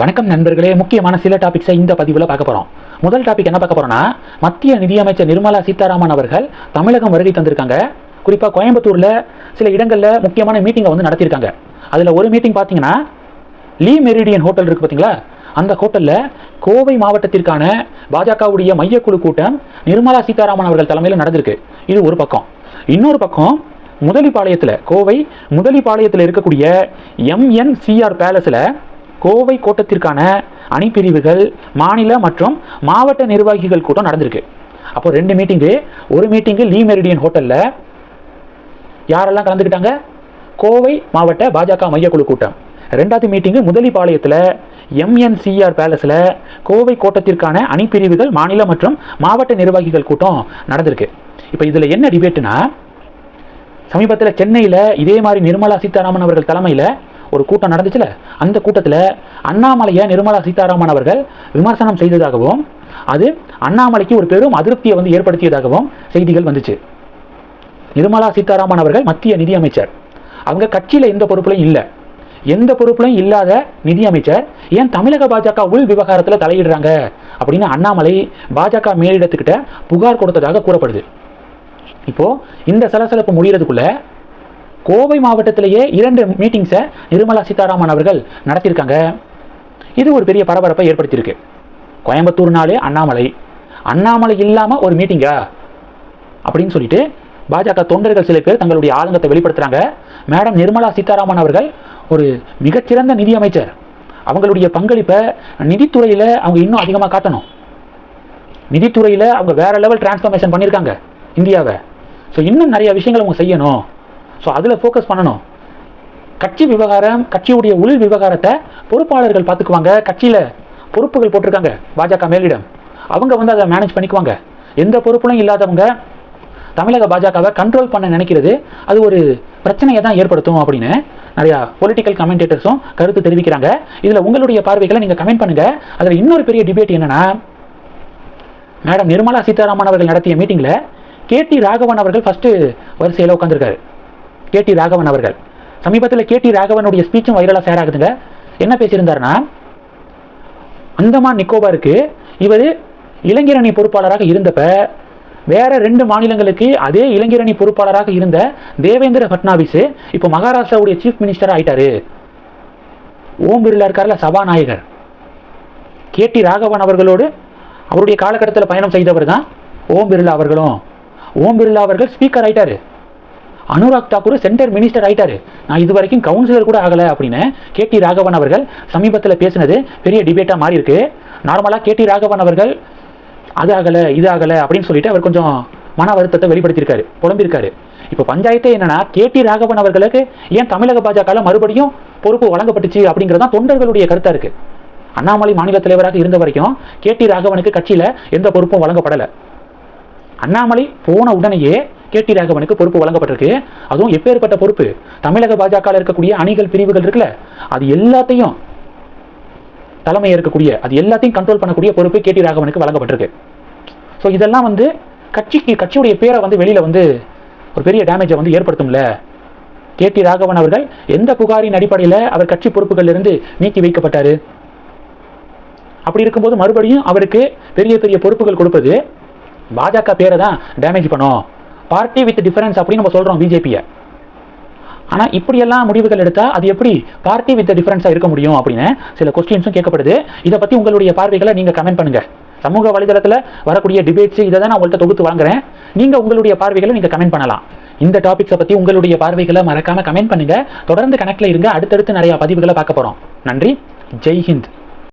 வணக்கம் நண்பர்களே முக்கியமான சில டாபிக்ஸை இந்த பதிவில் பார்க்க போகிறோம் முதல் டாபிக் என்ன பார்க்க போகிறோம்னா மத்திய நிதியமைச்சர் நிர்மலா சீதாராமன் அவர்கள் தமிழகம் வருகை தந்திருக்காங்க. குறிப்பாக கோயம்புத்தூரில் சில இடங்களில் முக்கியமான மீட்டிங்கை வந்து நடத்தியிருக்காங்க. அதில் ஒரு மீட்டிங் பார்த்தீங்கன்னா லீ மெரிடியன் ஹோட்டல் இருக்குது பார்த்தீங்களா? அந்த ஹோட்டலில் கோவை மாவட்டத்திற்கான பாஜகவுடைய மையக்குழு கூட்டம் நிர்மலா சீதாராமன் அவர்கள் தலைமையில் நடந்திருக்கு. இது ஒரு பக்கம். இன்னொரு பக்கம் முதலிப்பாளையத்தில் கோவை முதலிப்பாளையத்தில் இருக்கக்கூடிய எம்என்சிஆர் பேலஸில் கோவை கோட்டத்திற்கான அணிப்பிரிவுகள் மாநில மற்றும் மாவட்ட நிர்வாகிகள் கூட்டம் நடந்திருக்கு. அப்போ ரெண்டு மீட்டிங்கு ஒரு மீட்டிங்கு லீ மெரிடியன் ஹோட்டலில் யாரெல்லாம் கலந்துக்கிட்டாங்க? கோவை மாவட்ட பாஜக மையக்குழு கூட்டம். ரெண்டாவது மீட்டிங்கு முதலிப்பாளையத்தில் எம்என்சிஆர் பேலஸில் கோவை கோட்டத்திற்கான அணிப்பிரிவுகள் மாநில மற்றும் மாவட்ட நிர்வாகிகள் கூட்டம் நடந்திருக்கு. இப்போ இதில் என்ன டிபேட்டுனா சமீபத்தில் சென்னையில் இதே மாதிரி நிர்மலா சீதாராமன் அவர்கள் தலைமையில் ஒரு கூட்டம் நடந்துச்சுல அந்த கூட்டத்தில் அண்ணாமலையை நிர்மலா சீதாராமன் அவர்கள் விமர்சனம் செய்ததாகவும் அது அண்ணாமலைக்கு ஒரு பெரும் அதிருப்தியை வந்து ஏற்படுத்தியதாகவும் செய்திகள் வந்துச்சு. நிர்மலா சீதாராமன் அவர்கள் மத்திய நிதியமைச்சர். அவங்க கட்சியில் எந்த பொறுப்புலையும் இல்லை. எந்த பொறுப்புலையும் இல்லாத நிதியமைச்சர் ஏன் தமிழக பாஜக உள் விவகாரத்தில் தலையிடுறாங்க? அப்படின்னு அண்ணாமலை பாஜக மேலிடத்துக்கிட்ட புகார் கொடுத்ததாக கூறப்படுது. இப்போ இந்த சலசலப்பு முடிகிறதுக்குள்ளே கோவை மாவட்டத்திலேயே இரண்டு மீட்டிங்ஸை நிர்மலா சீதாராமன் அவர்கள் நடத்தியிருக்காங்க. இது ஒரு பெரிய பரபரப்பை ஏற்படுத்தியிருக்கு. கோயம்புத்தூர்னாலே அண்ணாமலை. அண்ணாமலை இல்லாமல் ஒரு மீட்டிங்கா அப்படின்னு சொல்லிட்டு பாஜக தொண்டர்கள் சில பேர் தங்களுடைய ஆதங்கத்தை வெளிப்படுத்துகிறாங்க மேடம் நிர்மலா சீதாராமன் அவர்கள் ஒரு மிகச்சிறந்த நிதியமைச்சர். அவங்களுடைய பங்களிப்பை நிதித்துறையில் அவங்க இன்னும் அதிகமாக காட்டணும். நிதித்துறையில் அவங்க வேறு லெவல் டிரான்ஸ்ஃபர்மேஷன் பண்ணியிருக்காங்க இந்தியாவை. ஸோ இன்னும் நிறைய விஷயங்கள் அவங்க செய்யணும். ஸோ அதில் ஃபோக்கஸ் பண்ணணும். கட்சி விவகாரம் கட்சியுடைய உள் விவகாரத்தை பொறுப்பாளர்கள் பார்த்துக்குவாங்க. கட்சியில் பொறுப்புகள் போட்டிருக்காங்க பாஜக மேலிடம். அவங்க வந்து அதை மேனேஜ் பண்ணிக்குவாங்க. எந்த பொறுப்புலையும் இல்லாதவங்க தமிழக பாஜகவை கண்ட்ரோல் பண்ண நினைக்கிறது. அது ஒரு பிரச்சனையை தான் ஏற்படுத்தும் அப்படின்னு நிறையா பொலிட்டிக்கல் கமெண்டேட்டர்ஸும் கருத்து தெரிவிக்கிறாங்க. இதில் உங்களுடைய பார்வைகளை நீங்கள் கமெண்ட் பண்ணுங்கள் அதில் இன்னொரு பெரிய டிபேட் என்னன்னா மேடம் நிர்மலா சீதாராமன் அவர்கள் நடத்திய மீட்டிங்கில் கேடி ராகவன் அவர்கள் ஃபஸ்ட்டு வரிசையில் உட்காந்துருக்காரு கே டி ராகவன் அவர்கள். சமீபத்தில் கேடி ராகவனுடைய ஸ்பீச்சும் வைரலாக ஷேர் ஆகுதுங்க. என்ன பேசியிருந்தாருன்னா அந்தமான் நிக்கோபாருக்கு இவர் இளைஞரணி பொறுப்பாளராக இருந்தப்ப வேற ரெண்டு மாநிலங்களுக்கு அதே இளைஞரணி பொறுப்பாளராக இருந்த தேவேந்திர ஃபட்னாவிஸ் இப்போ மகாராஷ்டிராவுடைய சீஃப் மினிஸ்டர் ஆயிட்டாரு. ஓம் பிர்லா இருக்கார்ல சபாநாயகர். கேடி ராகவன் அவர்களோடு அவருடைய காலகட்டத்தில் பயணம் செய்தவர் தான் ஓம் பிர்லா அவர்களும். ஓம் பிர்லா அவர்கள் ஸ்பீக்கர் ஆயிட்டாரு. அனுராக் தாக்கூர் சென்டர் மினிஸ்டர் ஆயிட்டாரு. நான் இது வரைக்கும் கவுன்சிலர் கூட ஆகலை அப்படின்னு கேடி ராகவன் அவர்கள் சமீபத்தில் பேசினது பெரிய டிபேட்டாக மாறி இருக்கு நார்மலாக கேடி ராகவன் அவர்கள் அது ஆகலை இது ஆகலை அப்படின்னு சொல்லிட்டு அவர் கொஞ்சம் மன வருத்தத்தை வெளிப்படுத்தியிருக்காரு புலம்பியிருக்காரு. இப்போ பஞ்சாயத்தே என்னன்னா கேடி ராகவன் அவர்களுக்கு ஏன் தமிழக பாஜக மறுபடியும் பொறுப்பு வழங்கப்பட்டுச்சு அப்படிங்கிறது தான் தொண்டர்களுடைய கருத்தாக இருக்கு. அண்ணாமலை மாநில தலைவராக இருந்த வரைக்கும் கேடி ராகவனுக்கு கட்சியில் எந்த பொறுப்பும் வழங்கப்படலை. அண்ணாமலை போன உடனேயே கே டி ராகவனுக்கு பொறுப்பு வழங்கப்பட்டிருக்கு. அதுவும் எப்பேற்பட்ட பொறுப்பு? தமிழக பாஜக இருக்கக்கூடிய அணிகள் பிரிவுகள் இருக்குல்ல அது எல்லாத்தையும் தலைமை இருக்கக்கூடிய அது எல்லாத்தையும் கண்ட்ரோல் பண்ணக்கூடிய பொறுப்பு கே டி ராகவனுக்கு வழங்கப்பட்டிருக்கு. ஸோ இதெல்லாம் வந்து கட்சிக்கு கட்சியுடைய பேரை வந்து வெளியில் வந்து ஒரு பெரிய டேமேஜை வந்து ஏற்படுத்தும்ல? கே டி ராகவன் அவர்கள் எந்த புகாரின் அடிப்படையில் அவர் கட்சி பொறுப்புகளிலிருந்து நீக்கி வைக்கப்பட்டார்? அப்படி இருக்கும்போது மறுபடியும் அவருக்கு பெரிய பெரிய பொறுப்புகள் கொடுப்பது பாஜக பேரை தான் டேமேஜ் பண்ணும். பார்ட்டி வித் டிஃபரன்ஸ் அப்படின்னு நம்ம சொல்கிறோம் பிஜேபியை ஆனால் இப்படியெல்லாம் முடிவுகள் எடுத்தால் அது எப்படி பார்ட்டி வித் டிஃபரன்ஸாக இருக்க முடியும் அப்படின்னு சில கொஸ்டின்ஸும் கேட்கப்படுது. இதை பற்றி உங்களுடைய பார்வைகளை நீங்கள் கமெண்ட் பண்ணுங்கள் சமூக வலைதளத்தில் வரக்கூடிய டிபேட்ஸ் இதை தான் நான் உங்கள்கிட்ட தொகுத்து வாங்குறேன். நீங்கள் உங்களுடைய பார்வைகளை நீங்கள் கமெண்ட் பண்ணலாம். இந்த டாபிக்ஸை பற்றி உங்களுடைய பார்வைகளை மறக்காமல் கமெண்ட் பண்ணுங்கள் தொடர்ந்து கணக்கில் இருங்க. அடுத்தடுத்து நிறையா பதிவுகளை பார்க்க போகிறோம் நன்றி. ஜெய் ஹிந்த்.